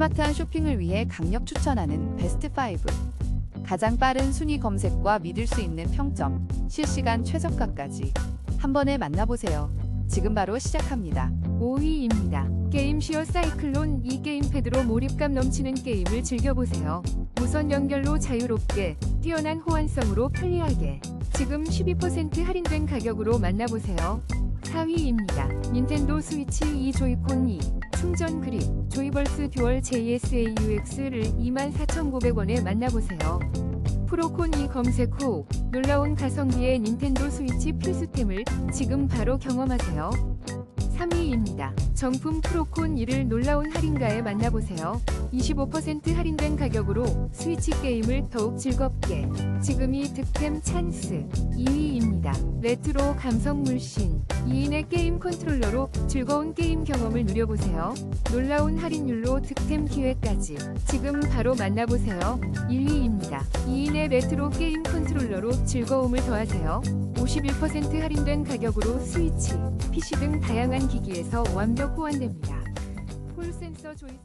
스마트한 쇼핑을 위해 강력 추천하는 베스트 5. 가장 빠른 순위 검색과 믿을 수 있는 평점, 실시간 최저가까지 한 번에 만나보세요. 지금 바로 시작합니다. 5위입니다. 게임시어 사이클론 이 게임패드로 몰입감 넘치는 게임을 즐겨보세요. 무선 연결로 자유롭게, 뛰어난 호환성으로 편리하게. 지금 12% 할인된 가격으로 만나보세요. 4위입니다. 닌텐도 스위치 2 조이콘 2 충전 그립 조이벌스 듀얼 JSAUX를 24,900원에 만나보세요. 프로콘 2 검색 후 놀라운 가성비의 닌텐도 스위치 필수템을 지금 바로 경험하세요. 3위입니다. 정품 프로콘 2를 놀라운 할인가에 만나보세요. 25% 할인된 가격으로 스위치 게임을 더욱 즐겁게. 지금이 득템 찬스. 2위입니다. 레트로 감성 물씬. 2인의 게임 컨트롤러로 즐거운 게임 경험을 누려보세요. 놀라운 할인율로 득템 기회까지. 지금 바로 만나보세요. 1위입니다. 2인의 레트로 게임 컨트롤러로 즐거움을 더하세요. 51% 할인된 가격으로 스위치, PC 등 다양한 기기에서 완벽 호환됩니다. 폴 센서 조이